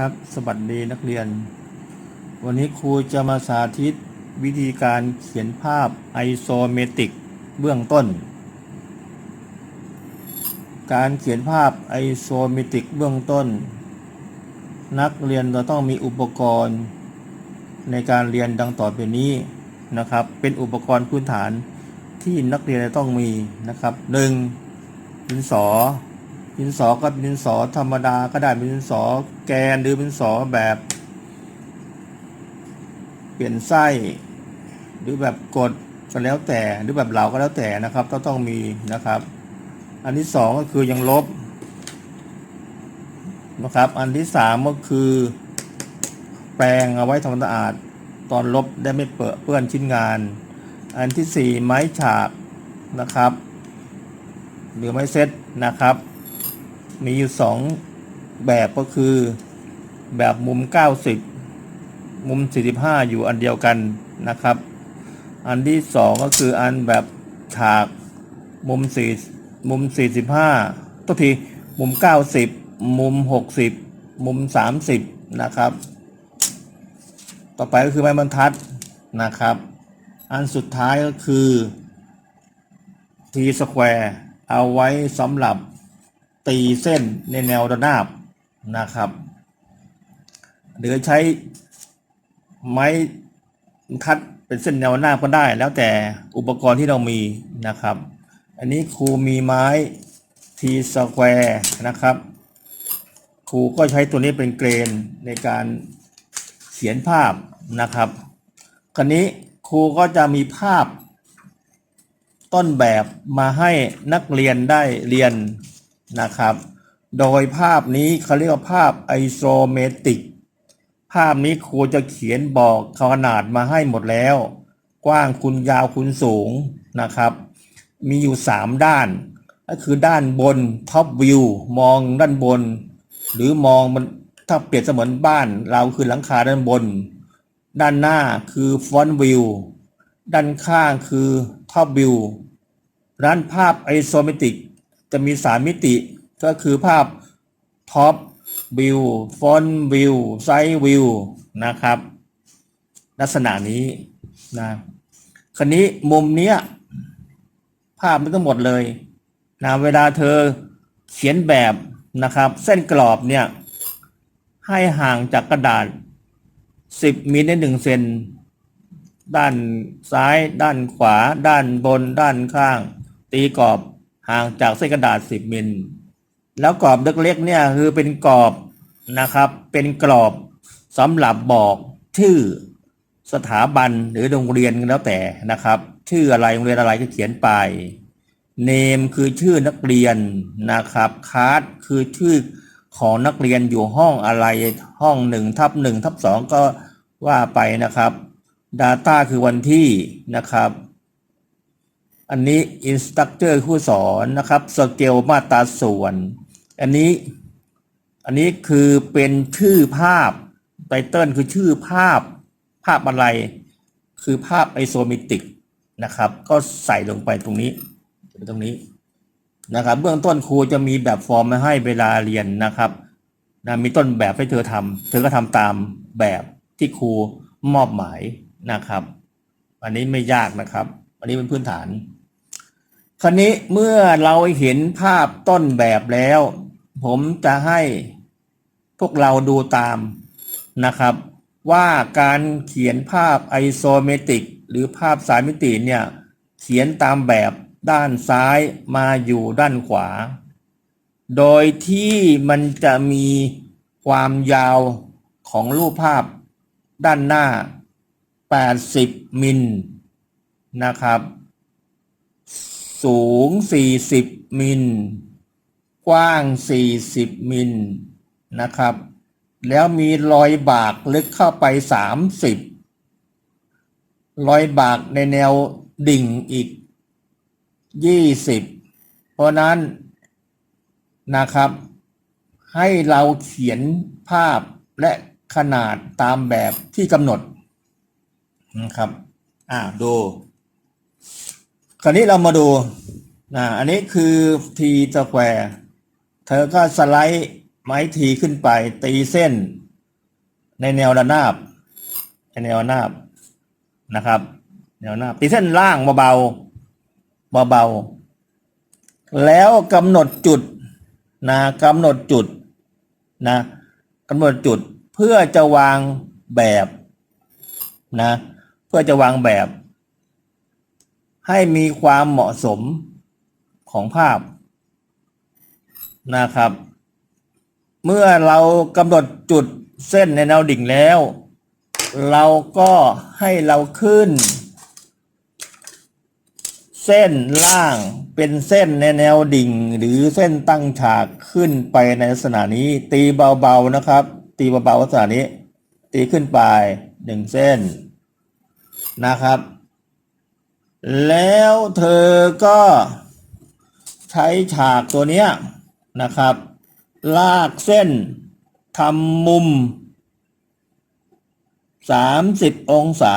ครับ สวัสดีนักเรียน วันนี้ครูจะมาสาธิตวิธีการเขียนภาพไอโซเมติกเบื้องต้น การเขียนภาพไอโซเมติกเบื้องต้น นักเรียนเราต้องมีอุปกรณ์ในการเรียนดังต่อไปนี้นะครับ เป็นอุปกรณ์พื้นฐานที่นักเรียนจะต้องมีนะครับหนึ่งดินสอ ดินสอก็เป็นดินสอธรรมดาก็ได้เป็นดินสอแกนหรือเป็นดินสอแบบ เปลี่ยนไส้หรือแบบกดก็แล้วแต่หรือแบบเหลาก็แล้วแต่นะครับต้องต้องมีนะครับ อันที่สองก็คือยังลบนะครับ อันที่สามก็คือ แปรงเอาไว้ทำความสะอาดตอนลบได้ไม่เปื้อนเปื้อนชิ้นงาน อันที่สี่ไม้ฉาบนะครับ หรือไม้เซตนะครับ มีอยู่สองแบบก็คือ แบบมุม 90 มุม 45 อยู่อันเดียวกันนะครับ อันที่สองก็คืออันแบบฉากมุม4มุม 45ตัวทีมุม 90 มุม 60 มุม 30 นะครับ ต่อไปก็คือไม้บรรทัดนะครับ อันสุดท้ายก็คือ T square เอาไว้สำหรับ ตีเส้นในแนวระนาบนะครับ หรือใช้ไม้คัดเป็นเส้นแนวหน้าบก็ได้ แล้วแต่อุปกรณ์ที่เรามีนะครับ อันนี้ครูมีไม้ T square นะครับ ครูก็ใช้ตัวนี้เป็นเกรนในการเขียนภาพนะครับคราวนี้ครูก็จะมีภาพต้นแบบมาให้นักเรียนได้เรียน นะครับ โดยภาพนี้เขาเรียกว่าภาพไอโซเมตริก ภาพนี้ครูจะเขียนบอกขนาดมาให้หมดแล้ว กว้างคุณยาวคุณสูงนะครับ มีอยู่ 3 ด้าน ก็คือด้านบนท็อปวิวมองด้านบน หรือมองมันถ้าเปรียบเสมือนบ้านเราคือหลังคาด้านบน ด้านหน้าคือฟอนต์วิวด้านข้างคือท็อปวิวร้านภาพไอโซเมตริก จะมีสามมิติก็คือภาพท็อปวิวฟอนต์วิวไซด์วิวนะครับ ลักษณะนี้นะคราวนี้มุมเนี้ยภาพมันทั้งหมดเลยนะเวลาเธอเขียนแบบนะครับ เส้นกรอบเนี่ยให้ห่างจากกระดาษ 10มิลได้หนึ่งเซนด้านซ้าย ด้านขวา ด้านบน ด้านข้าง ตีกรอบ ห่างจากเส้นกระดาษ 10 มิล แล้วกรอบเล็กๆเนี่ยคือเป็นกรอบนะครับ เป็นกรอบสำหรับบอกชื่อสถาบันหรือโรงเรียนก็แล้วแต่นะครับ ชื่ออะไรโรงเรียนอะไรก็เขียนไปเนมคือชื่อนักเรียนนะครับคาร์ดคือชื่อของนักเรียนอยู่ห้องอะไรห้องหนึ่งทับหนึ่งทับสองก็ว่าไปนะครับ Data คือวันที่นะครับ อันนี้ Instructor ผู้สอนนะครับสเกลมาตราส่วน อันนี้อันนี้คือเป็นชื่อภาพไตเติลคือชื่อภาพภาพอะไร คือภาพไอโซเมตริกนะครับ ก็ใส่ลงไปตรงนี้ตรงนี้นะครับเบื้องต้นครูจะมีแบบฟอร์มมาให้เวลาเรียนนะครับนะมีต้นแบบให้เธอทำเธอก็ทำตามแบบที่ครูมอบหมายนะครับ อันนี้ไม่ยากนะครับ อันนี้เป็นพื้นฐาน คราวนี้เมื่อเราเห็นภาพต้นแบบแล้ว ผมจะให้พวกเราดูตามนะครับ ว่าการเขียนภาพไอโซเมตริก หรือภาพสามมิติเนี่ย เขียนตามแบบด้านซ้ายมาอยู่ด้านขวา โดยที่มันจะมีความยาวของรูปภาพด้านหน้า 80 มิลนะครับ สูง 40 มิล กว้าง 40 มิลนะครับ แล้วมีรอยบากลึกเข้าไป 30 รอยบากในแนวดิ่งอีก 20 เพราะนั้นนะครับ ให้เราเขียนภาพและขนาดตามแบบที่กำหนดนะครับ อ่าดู คราวนี้เรามาดูนะอันนี้คือ t สแควร์เธอก็สไลด์ไม้ทีขึ้นไป ตีเส้น ในแนวระนาบในแนวระนาบนะครับ แนวระนาบตีเส้นล่างเบาๆเบาๆแล้วกำหนดจุดนะกำหนดจุดนะกำหนดจุดเพื่อจะวางแบบนะเพื่อจะวางแบบ ให้มีความเหมาะสมของภาพนะครับ เมื่อเรากำหนดจุดเส้นในแนวดิ่งแล้ว เราก็ให้เราขึ้น เส้นล่างเป็นเส้นในแนวดิ่ง หรือเส้นตั้งฉากขึ้นไปในลักษณะนี้ ตีเบาๆนะครับ ตีเบาๆลักษณะนี้ ตีขึ้นไปหนึ่งเส้นนะครับ แล้วเธอก็ใช้ฉากตัวเนี้ยนะครับ ลากเส้นทำมุมสามสิบองศา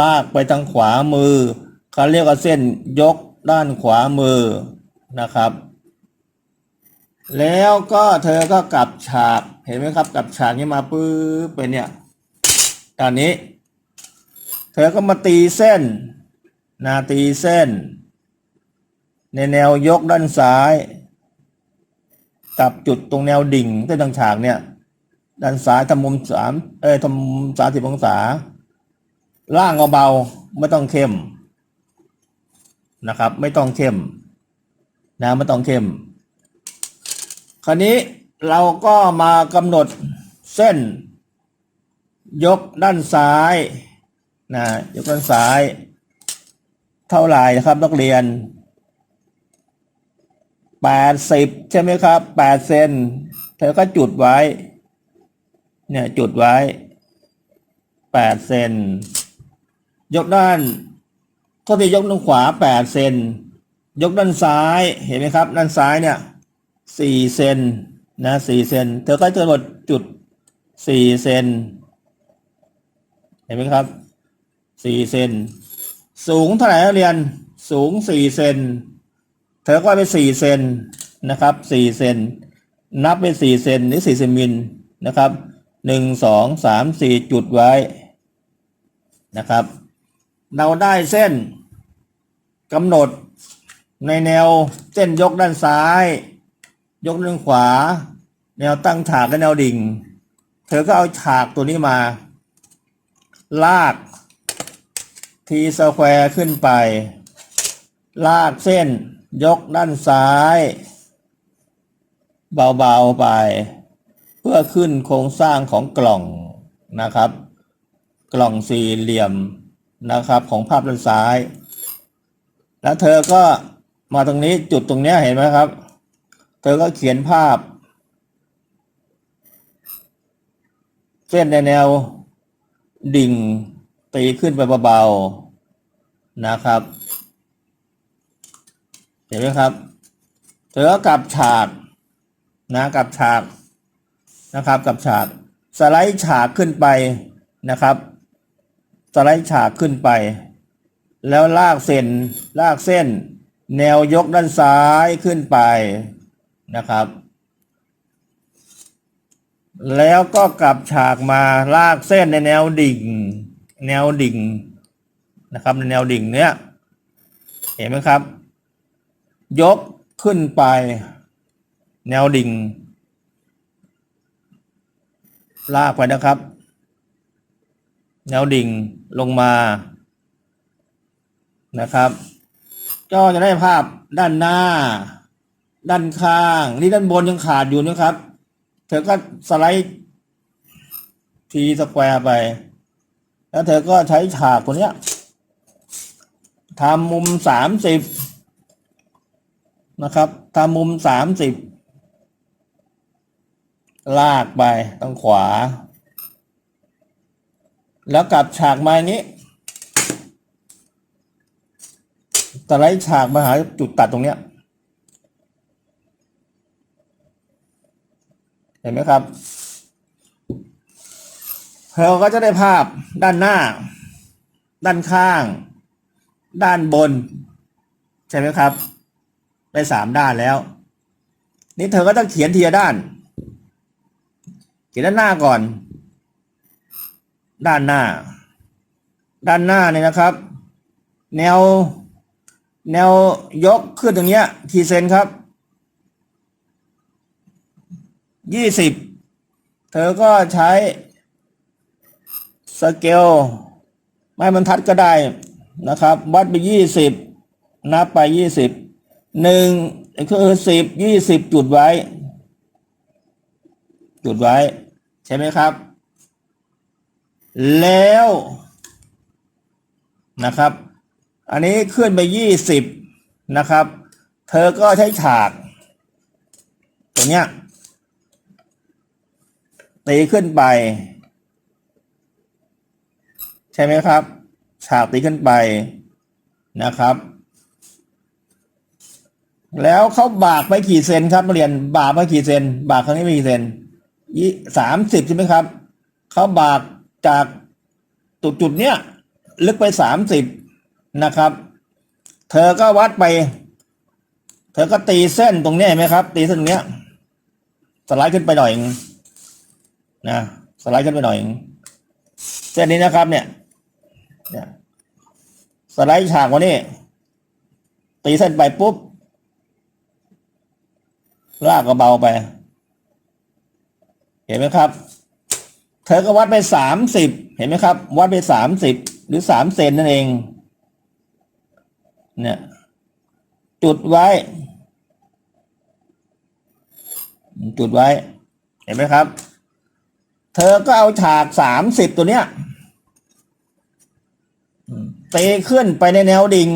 ลากไปทางขวามือเขาเรียกว่าเส้นยกด้านขวามือนะครับ แล้วก็เธอก็กลับฉากเห็นไหมครับกลับฉากนี้มาปื้อไปเนี่ยตอนนี้ เธอก็มาตีเส้นนาตีเส้น ในแนวยกด้านซ้าย กับจุดตรงแนวดิ่งเส้นทางฉากเนี่ย ด้านซ้ายทำมุมสามเอ้ยทำมุมสามสิบองศา ล่างเบาๆไม่ต้องเข้มนะครับ ไม่ต้องเข้มนะไม่ต้องเข้ม คราวนี้เราก็มากำหนดเส้น ยกด้านซ้าย นะยกด้านซ้าย เท่าไหร่นะครับนักเรียนแปดสิบใช่ไหมครับแปดเซนเธอก็จุดไว้ เนี่ยจุดไว้แปดเซนยกด้านก็จะยกด้านขวาแปดเซนยกด้านซ้ายเห็นไหมครับ ด้านซ้ายเนี่ยสี่เซนนะสี่เซนเธอก็จะกดจุดสี่เซนเห็นไหมครับ สี่เซนสูงเท่าไหร่นักเรียนสูงสี่เซนเธอก็ไปสี่เซนนะครับสี่เซนนับไปสี่เซนหรือสี่เซนมิลนะครับหนึ่งสองสามสี่จุดไว้นะครับ เราได้เส้นกำหนดในแนวเส้นยกด้านซ้าย ยกด้านขวา แนวตั้งฉากและแนวดิ่ง เธอก็เอาฉากตัวนี้มา ลาก ทีสแควร์ขึ้นไป ลากเส้นยกด้านซ้าย เบาๆไป เพื่อขึ้นโครงสร้างของกล่องนะครับ กล่องสี่เหลี่ยมนะครับของภาพด้านซ้าย แล้วเธอก็มาตรงนี้จุดตรงนี้เห็นไหมครับ เธอก็เขียนภาพ เส้นในแนวดิ่ง ตีขึ้นไปเบาๆนะครับ เห็นไหมครับเธอก็กลับฉากนะกลับฉากนะครับกลับฉากสไลด์ฉากขึ้นไปนะครับ สไลด์ฉากขึ้นไป แล้วลากเส้นลากเส้น แนวยกด้านซ้ายขึ้นไปนะครับ แล้วก็กลับฉากมาลากเส้นในแนวดิ่ง แนวดิ่งนะครับในแนวดิ่งเนี้ยเห็นไหมครับ ยกขึ้นไป แนวดิ่ง ลากไปนะครับ แนวดิ่งลงมานะครับก็จะได้ภาพด้านหน้า ด้านข้าง นี่ด้านบนยังขาดอยู่นะครับ เธอก็สไลด์ทีสแควร์ไป แล้วเธอก็ใช้ฉากตัวเนี้ยทำมุมสามสิบนะครับทำมุมสามสิบลากไปทางขวา แล้วกลับฉากมานี้สไลด์ฉากมาหาจุดตัดตรงเนี้ย เห็นไหมครับ เราก็จะได้ภาพด้านหน้า ด้านข้าง ด้านบน ใช่ไหมครับ ได้สามด้านแล้ว นี่เธอก็ต้องเขียนทีละด้าน เขียนด้านหน้าก่อน ด้านหน้า ด้านหน้าเนี่ยนะครับ แนว แนวยกขึ้นตรงเนี้ยกี่เซนครับยี่สิบเธอก็ใช้ สเกลไม้บรรทัดก็ได้นะครับ วัดไปยี่สิบนับไปยี่สิบหนึ่งคือสิบยี่สิบจุดไว้ จุดไว้ ใช่ไหมครับ แล้วนะครับ อันนี้ขึ้นไปยี่สิบนะครับ เธอก็ใช้ฉาก ตัวเนี้ยตีขึ้นไป ช่ไหมครับ ฉากตีขึ้นไปนะครับ แล้วเขาบากไปกี่เซนครับเรียนบากไปกี่เซน บากครั้งนี้ไปกี่เซนยี่สามสิบใช่ไหมครับเขาบากจากจุดจุดเนี้ยลึกไปสามสิบนะครับ เธอก็วัดไป เธอก็ตีเส้นตรงนี้เห็นไหมครับ ตีเส้นตรงเนี้ย สไลด์ขึ้นไปหน่อยนะสไลด์ขึ้นไปหน่อยเส้นนี้นะครับเนี่ย เนี่ยสไลด์ฉากวันนี้ ตีเส้นไปปุ๊บ ลากก็เบาไป เห็นไหมครับ เธอก็วัดไปสามสิบเห็นไหมครับ วัดไปสามสิบหรือสามเซนนั่นเอง เนี่ย จุดไว้ จุดไว้ เห็นไหมครับ เธอก็เอาฉากสามสิบตัวเนี้ย เตีขึ้นไปในแนวดิ่ง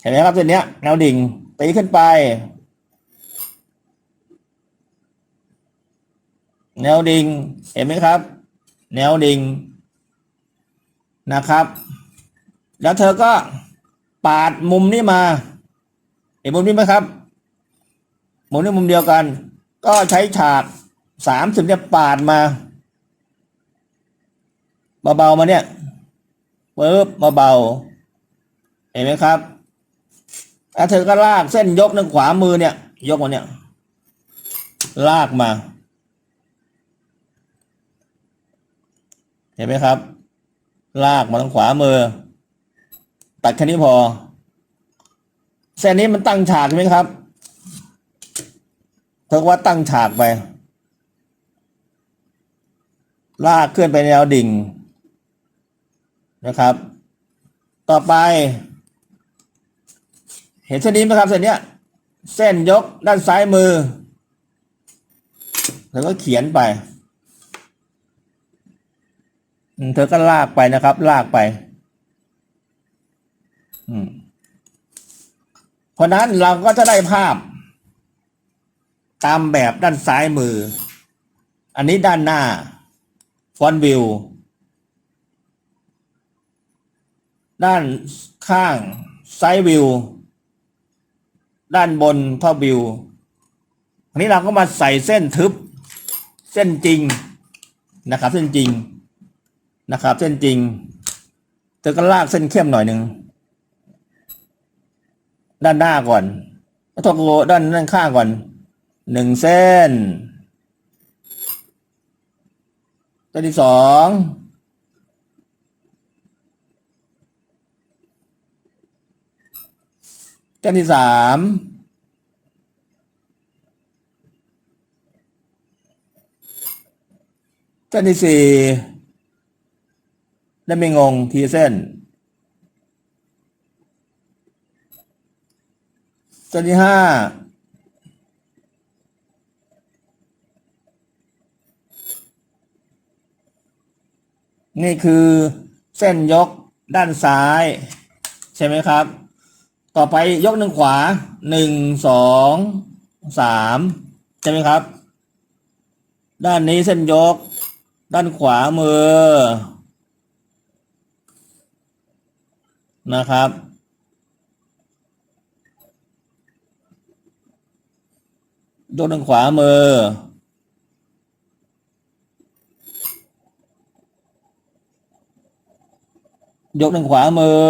เห็นไหมครับเส้นเนี้ย แนวดิ่งตีขึ้นไป แนวดิ่งเห็นไหมครับ แนวดิ่งนะครับ แล้วเธอก็ปาดมุมนี้มาเห็นมุมนี้ไหมครับ มุมนี้มุมเดียวกัน ก็ใช้ฉากสามสิบเนี่ยปาดมาเบาๆมาเนี่ย ปึ๊บเบาๆเห็นไหมครับแล้วเธอก็ลากเส้นยกทางขวามือเนี่ย ยกมาเนี่ย ลากมา เห็นไหมครับ ลากมาทางขวามือ ตัดแค่นี้พอ เส้นนี้มันตั้งฉากใช่ไหมครับ เธอว่าตั้งฉากไป ลากขึ้นไปแนวดิ่ง นะครับ ต่อไป เห็นเส้นนี้ไหมครับเส้นเนี้ย เส้นยกด้านซ้ายมือ แล้วก็เขียนไปเธอก็ลากไปนะครับ ลากไปเพราะนั้นเราก็จะได้ภาพ ตามแบบด้านซ้ายมือ อันนี้ด้านหน้าฟอนวิว ด้านข้างไซด์วิว ด้านบนท็อปวิวอันนี้เราก็มาใส่เส้นทึบ เส้นจริงนะครับ เส้นจริงนะครับ เส้นจริงเธอก็ลากเส้นเข้มหน่อยหนึ่งด้านหน้าก่อนแล้วทอกโลด้านด้านข้างก่อนหนึ่งเส้นเส้นที่สอง เส้นที่สามเส้นที่สี่ได้ไม่งงทีเส้นเส้นที่ห้านี่คือเส้นยกด้านซ้าย ใช่ไหมครับ ต่อไปยกหนึ่งขวาหนึ่งสองสามใช่ไหมครับ ด้านนี้เส้นยก ด้านขวามือ นะครับ ยกทางขวามือยกทางขวามือ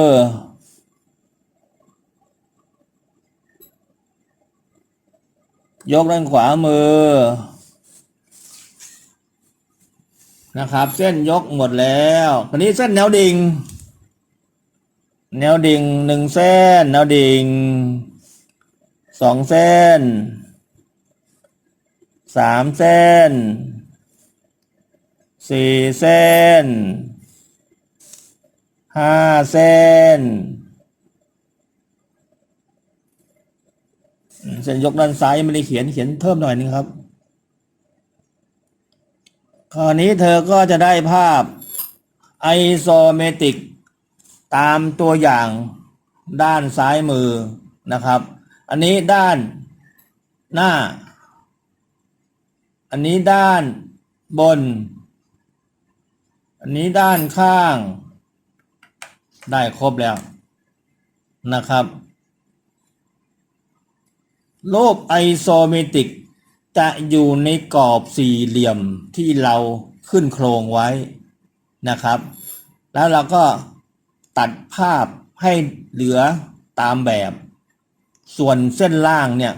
ยกด้านขวามือ นะครับ เส้นยกหมดแล้วคราวนี้เส้นแนวดิ่ง แนวดิ่งหนึ่งเส้น แนวดิ่งสองเส้นสามเส้นสี่เส้นห้าเส้น เส้นยกด้านซ้ายยังไม่ได้เขียนเขียนเพิ่มหน่อยนึงครับ คราวนี้เธอก็จะได้ภาพไอโซเมติกตามตัวอย่างด้านซ้ายมือนะครับ อันนี้ด้านหน้า อันนี้ด้านบน อันนี้ด้านข้าง ได้ครบแล้วนะครับ รูปไอโซเมติก จะอยู่ในกรอบสี่เหลี่ยมที่เราขึ้นโครงไว้นะครับ แล้วเราก็ตัดภาพให้เหลือตามแบบ ส่วนเส้นล่างเนี่ย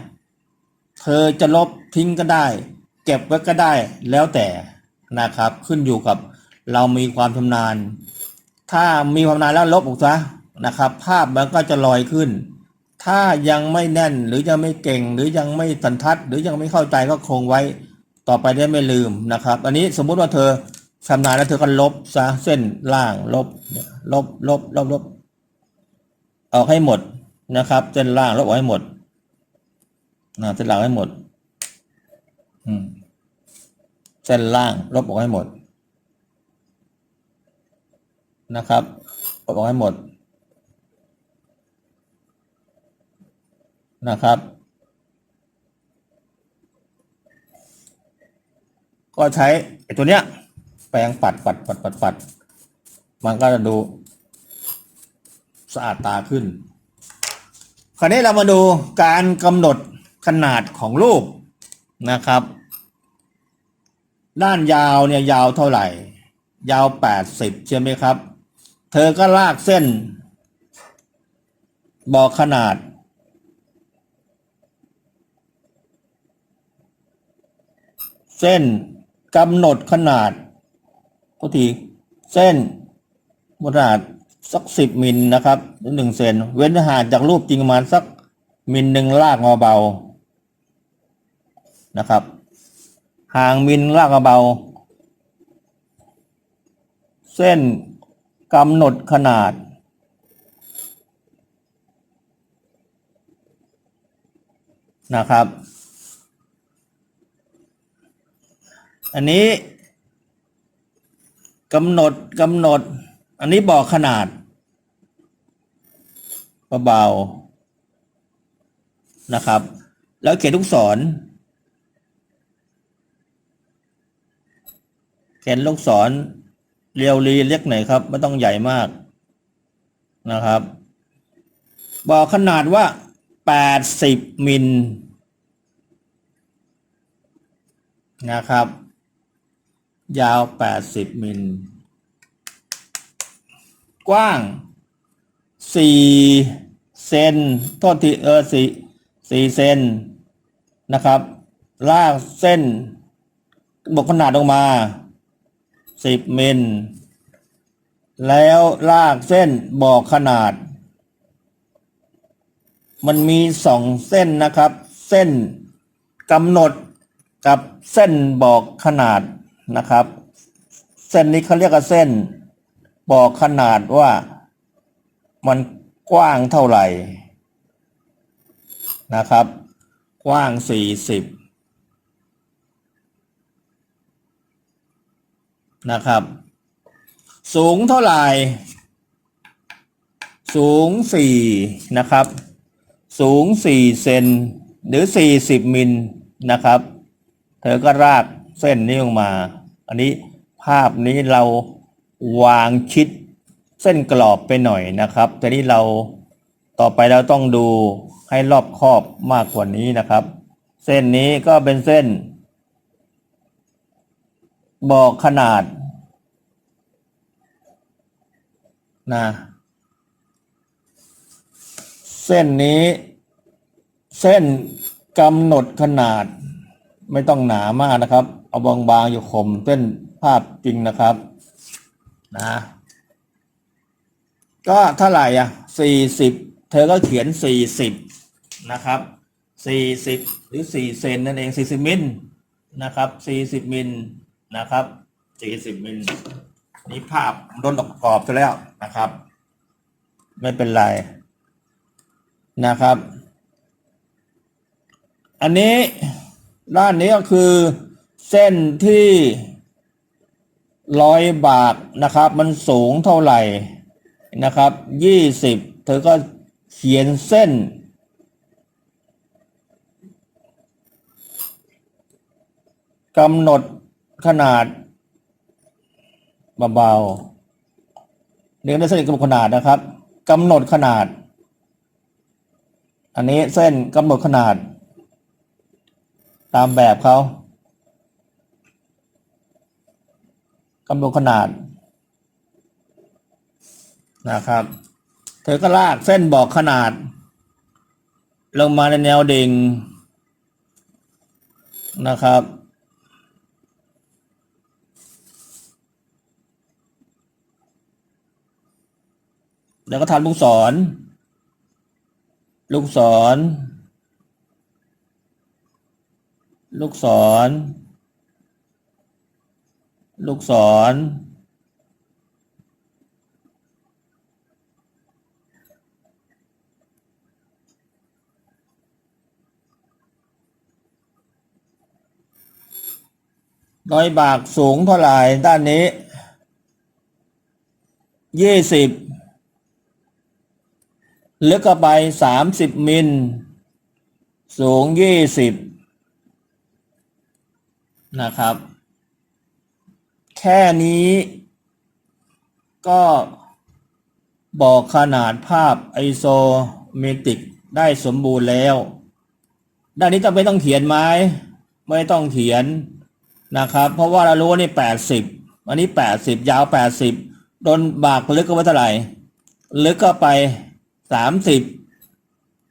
เธอจะลบทิ้งก็ได้ เก็บไว้ก็ได้แล้วแต่นะครับ ขึ้นอยู่กับเรามีความชำนาญ ถ้ามีความชำนาญแล้วลบออกซะนะครับ ภาพมันก็จะลอยขึ้น ถ้ายังไม่แน่นหรือยังไม่เก่ง หรือยังไม่สันทัด หรือยังไม่เข้าใจก็คงไว้ต่อไปได้ไม่ลืมนะครับ อันนี้สมมุติว่าเธอชำนาญแล้วเธอก็ลบซะเส้นล่างลบลบลบลบลบออกให้หมดนะครับ เส้นล่างลบออกให้หมดนะเส้นล่างให้หมด อืมเส้นล่างลบออกให้หมด นะครับลบออกให้หมด นะครับ ก็ใช้ไอ้ตัวเนี้ย แปรงปัดปัดปัดปัดปัด มันก็จะดูสะอาดตาขึ้น คราวนี้เรามาดูการกำหนดขนาดของรูปนะครับ ด้านยาวเนี่ยยาวเท่าไหร่ ยาวแปดสิบใช่ไหมครับ เธอก็ลากเส้น บอกขนาด เส้นกำหนดขนาดก็ทีเส้นขนาดสักสิบมิลนะครับหรือหนึ่งเซนเว้นห่างจากรูปจริงประมาณสักมิลหนึ่งลากงอเบานะครับห่างมิลลากงอเบา เส้นกำหนดขนาด นะครับ อันนี้กำหนดกำหนด อันนี้บอกขนาดเบาๆนะครับ แล้วเขียนลูกศรเขียนลูกศรเรียวรีเล็กหน่อยครับ ไม่ต้องใหญ่มากนะครับ บอกขนาดว่าแปดสิบมิลนะครับ ยาว 80 มิล กว้าง 4 เซนโทษทีเออสี่สเซนนะครับ ลากเส้นบอกขนาดออกมา 10 มิล แล้วลากเส้นบอกขนาด มันมีสองเส้นนะครับ เส้นกำหนดกับเส้นบอกขนาด นะครับ เส้นนี้เขาเรียกว่าเส้น บอกขนาดว่ามันกว้างเท่าไหร่นะครับ กว้างสี่สิบนะครับ สูงเท่าไหร่ สูงสี่นะครับ สูงสี่เซนหรือสี่สิบมิลนะครับ เธอก็ราก เส้นนี้ลงมา อันนี้ภาพนี้เราวางชิดเส้นกรอบไปหน่อยนะครับแต่นี้เราต่อไปเราต้องดูให้รอบคอบมากกว่านี้นะครับ เส้นนี้ก็เป็นเส้น บอกขนาดนะเส้นนี้ เส้นกำหนดขนาดไม่ต้องหนามากนะครับ เอาบางๆอยู่ข่มเส้นภาพจริงนะครับนะก็เท่าไหร่อะสี่สิบเธอก็เขียนสี่สิบนะครับสี่สิบหรือสี่เซนนั่นเองสี่สิบมิลนะครับสี่สิบมิลนะครับสี่สิบมิลนี่ภาพโดนประกอบไปแล้วนะครับ ไม่เป็นไรนะครับ อันนี้ด้านนี้ก็คือ เส้นที่ร้อยบาทนะครับ มันสูงเท่าไหร่นะครับยี่สิบเธอก็เขียนเส้น กำหนดขนาดเบาๆเรียกได้เส้นกำหนดขนาดนะครับกำหนดขนาด อันนี้เส้นกำหนดขนาด ตามแบบเขา กำหนขนาดนะครับ เธอก็ลากเส้นบอกขนาด ลงมาในแนวดิ่งนะครับ แล้วก็ทำลูกศร ลูกศร ลูกศร ลูกศรร้อยบากสูงเท่าไหร่ด้านนี้ยี่สิบลึกไปสามสิบมิล สูงยี่สิบนะครับ แค่นี้ ก็บอกขนาดภาพไอโซเมตริกได้สมบูรณ์แล้ว ด้านนี้จะไม่ต้องเขียนไหมไม่ต้องเขียนนะครับ เพราะว่าเรารู้ว่านี่แปดสิบอันนี้แปดสิบยาวแปดสิบโดนบากลึกก็ไว้เท่าไหร่ ลึกก็ไปสามสิบ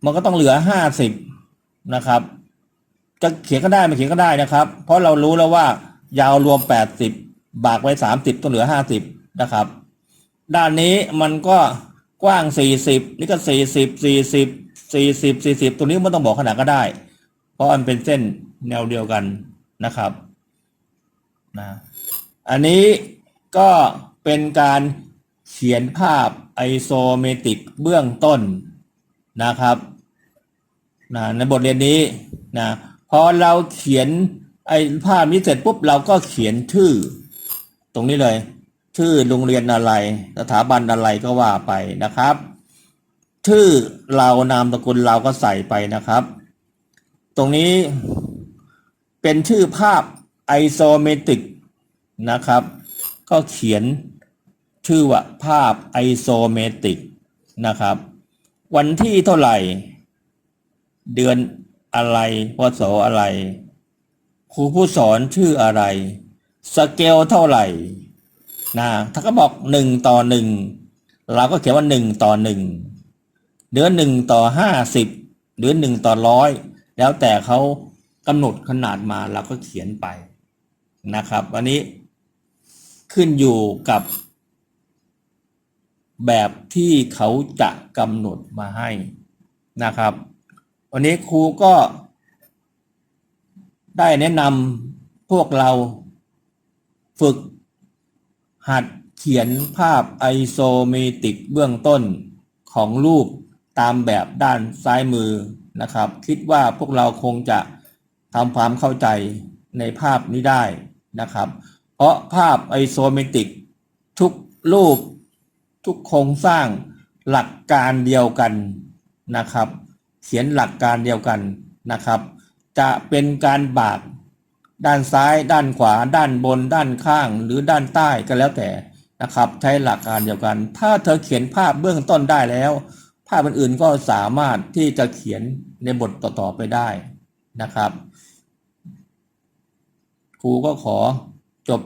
มันก็ต้องเหลือห้าสิบนะครับ จะเขียนก็ได้ไม่เขียนก็ได้นะครับ เพราะเรารู้แล้วว่ายาวรวมแปดสิบ บากไว้สามสิบต้องเหลือห้าสิบนะครับ ด้านนี้มันก็กว้างสี่สิบนี่ก็สี่สิบสี่สิบสี่สิบสี่สิบตัวนี้ไม่ต้องบอกขนาดก็ได้ เพราะมันเป็นเส้นแนวเดียวกันนะครับนะอันนี้ก็เป็นการเขียนภาพไอโซเมตริกเบื้องต้นนะครับนะในบทเรียนนี้นะพอเราเขียนไอภาพนี้เสร็จปุ๊บเราก็เขียนชื่อ ตรงนี้เลย ชื่อโรงเรียนอะไร สถาบันอะไรก็ว่าไปนะครับ ชื่อเรานามสกุลเราก็ใส่ไปนะครับ ตรงนี้เป็นชื่อภาพไอโซเมตริกนะครับ ก็เขียนชื่อว่าภาพไอโซเมตริกนะครับ วันที่เท่าไหร่ เดือนอะไรพศอะไร ครูผู้สอนชื่ออะไร สเกลเท่าไหร่นะถ้าก็บอกหนึ่งต่อหนึ่งเราก็เขียนว่าหนึ่งต่อหนึ่งเดือนหนึ่งต่อห้าสิบหรือหนึ่งต่อร้อยแล้วแต่เขากำหนดขนาดมาเราก็เขียนไปนะครับอันนี้ขึ้นอยู่กับ แบบที่เขาจะกำหนดมาให้นะครับวันนี้ครูก็ได้แนะนำพวกเรา ฝึก หัดเขียนภาพไอโซเมติกเบื้องต้นของรูปตามแบบด้านซ้ายมือนะครับ คิดว่าพวกเราคงจะทำความเข้าใจในภาพนี้ได้นะครับ เพราะภาพไอโซเมติกทุกรูปทุกโครงสร้างหลักการเดียวกันนะครับ เขียนหลักการเดียวกันนะครับ จะเป็นการบาก ด้านซ้าย ด้านขวา ด้านบน ด้านข้าง หรือด้านใต้ก็แล้วแต่นะครับ ใช้หลักการเดียวกัน ถ้าเธอเขียนภาพเบื้องต้นได้แล้ว ภาพอื่นๆก็สามารถที่จะเขียนในบทต่อๆไปได้นะครับครูก็ขอจบ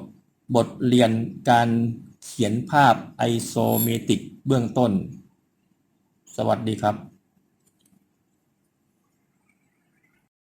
บทเรียนการเขียนภาพไอโซเมตริกเบื้องต้น สวัสดีครับ